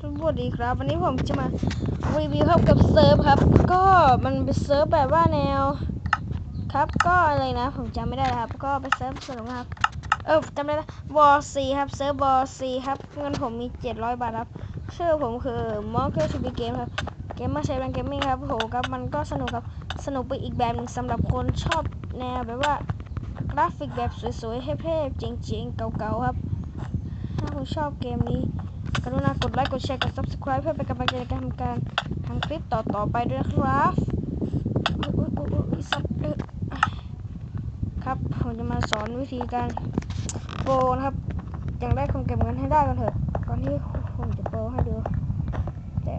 สวัสดีครับ วันนี้ผมจะมารีวิวครับกับเซิร์ฟครับ ก็มันเป็นเซิร์ฟแบบว่าแนว ครับก็อะไรนะ ผมจำไม่ได้ครับ ก็เป็นเซิร์ฟสนุกครับ เออจำได้ล้วอร์ซีครับเซิร์ฟวอร์ซีครับเงินผมมี 700 บาทครับชื่อผมคือมอ k เกอร์ชูบีเกมครับเกมมาใช้เป็นเกมมิ่งครับโหครับมันก็สนุกครับสนุกไปอีกแบบหนึงสำหรับคนชอบแนวแบบว่ากราฟิกแบบสวยๆเท่ๆจริงๆเก่าๆครับ ถ้าคุณชอบเกมนี้ กรุณากดไลค์กดแชร์กด subscribe เพื่อเป็นกำลังใจในการทำการทำคลิปต่อๆไปด้วยนะครับอุ๊ยอุ๊ยอุ๊ยอุ๊ยสับเอ้ยครับผมจะมาสอนวิธีการโปรนะครับอย่างแรกคุณเก็บเงินให้ได้ก่อนเถอะก่อนที่ผมจะโปรให้ดู แต่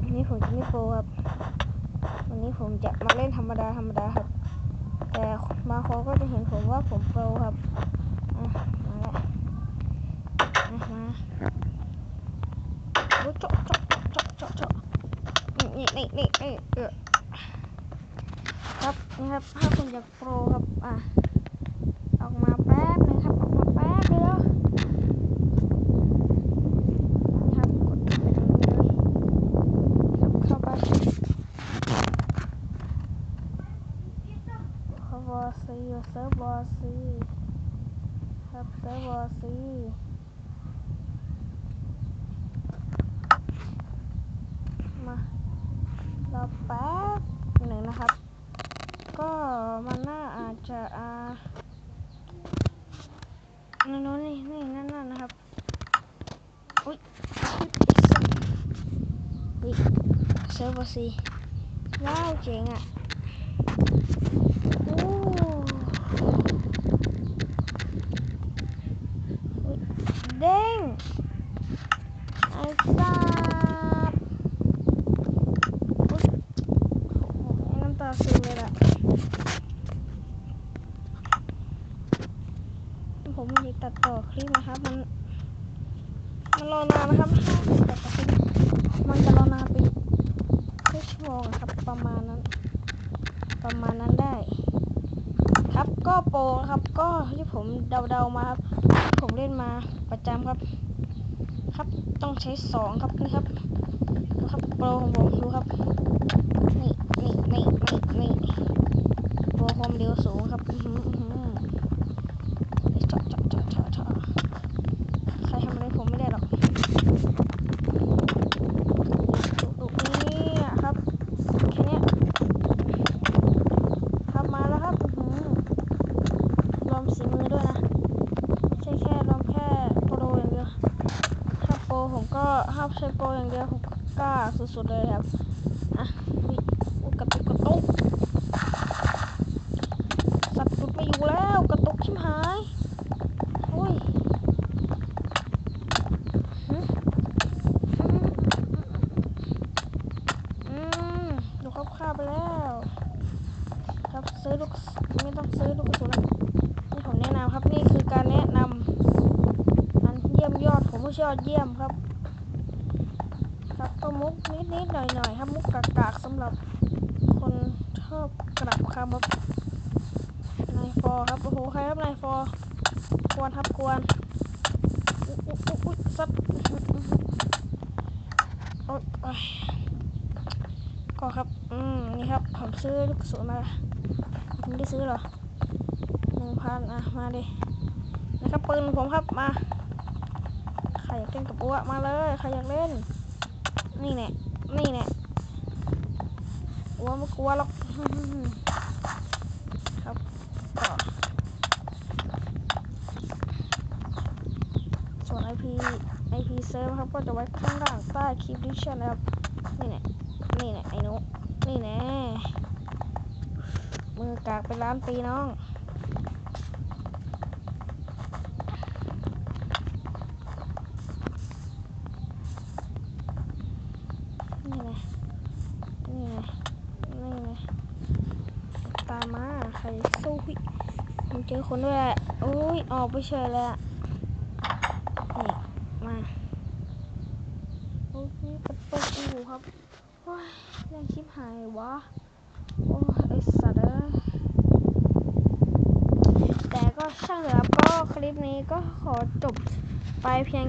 วันนี้ผมจะไม่โปรครับ วันนี้ผมจะมาเล่นธรรมดาธรรมดาครับ แต่บางคนก็จะเห็นผมว่าผมโปรครับอะมาแล้วอะมาโอ้ยเจาะเจาะเจาะเจาะเจาะนี่นี่นี่นี่เออครับ นี่ครับถ้าคุณอยากโปรครับ อะ ออกมาแป๊บนึงครับ ออกมาแป๊บเดียวนะครับกดไปตรงนี้เลยครับเข้าไปเขาบอซีเซิร์ฟบอซีครับเซิร์ฟบอซีมารอแป๊บหนึ่งนะครับ ก็มันน่าอาจจะอ่านั่นนี่นี่นั่นนั่นนะครับ อุ้ยอุ๊ยเซิร์ฟบอซีว้าวเจ๋งอะโอ้เด้งไอ้สัตว์อุ๊ยโอ้โหน้ำตาซึมเลยล่ะผมไม่ได้ตัดต่อคลิปนะครับมัน มันรอนานนะครับตัดต่มันจะรอนานไปครึ่งชั่วโมงครับประมาณนั้น ประมาณนั้นได้ ครับก็โปรครับก็ที่ผมเดาๆมาครับผมเล่นมาประจำครับ ครับต้องใช้สองครับนี่ครับครับโปรของผมดูครับนี่นี่นี่นี่นี่โปรความเร็วสูงครับอื้อหืออื้อหือเจาะเจาะเจาะเจาะเจาะใครทำอะไรผมไม่ได้หรอกดูดูนี่ครับแค่เนี้ย ครับมาแล้วครับอื้อหือรวมสีมือด้วยนะไม่ใช่แค่รวมแค่โปรอย่างเดียวถ้าโปรผมก็ถ้า ใช้โปรอย่างเดียวผมก็กล้าสุดๆเลยครับ อะอุ๊ยอุ๊ยกระตุกกระตุกสัตว์หลุดไม่อยู่แล้วกระตุกชิบหายโอ้ยอืมดูครับฆ่าไปแล้ว ครับซื้อลูกไม่ต้องซื้อลูกกระสุนนะนี่ผมแนะนำครับนี่คือการแนะนำอันเยี่ยมยอดผมไม่ใช่ยอดเยี่ยมครับ ครับก็มุกนิดนิดหน่อยหน่อยครับมุกกากากๆสำหรับคนชอบกลับครับนายฟอครับโอ้โหใครครับนายฟอกวนครับกวนอุ๊ยอุ๊ยอุ๊ยซับโอ๊ยก็ครับ อืม นี่ครับ ผมซื้อลูกกระสุนมาผมไม่ได้ซื้อหรอหนึ่งพันอะ มาดิ นะครับปืนผมครับ มา ใครอยากเล่นกับปัวมาเลย ใครอยากเล่น นี่แน่นี่แน่ปัวไม่กลัวหรอกครับส่วน IP IP เซิร์ฟครับก็จะไว้ข้างล่างใต้คลิปดิชั่นนะครับ นี่แน่นี่แน่ไอ้นุนี่แน่มือกากเป็นล้านปีน้อง ใครสู้พี่ผมเจอคนด้วยโอ้ยออกไปเฉยเลยอะนี่มาโอ้ยกระตุกอยู่ครับโอ้ยเรื่องชิบหายวะโอ้ยไอสัตว์เอ้แต่ก็ช่างเถอะก็คลิปนี้ก็ขอจบไปเพียง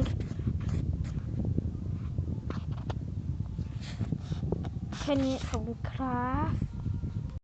แค่นี้ขอบคุณครับ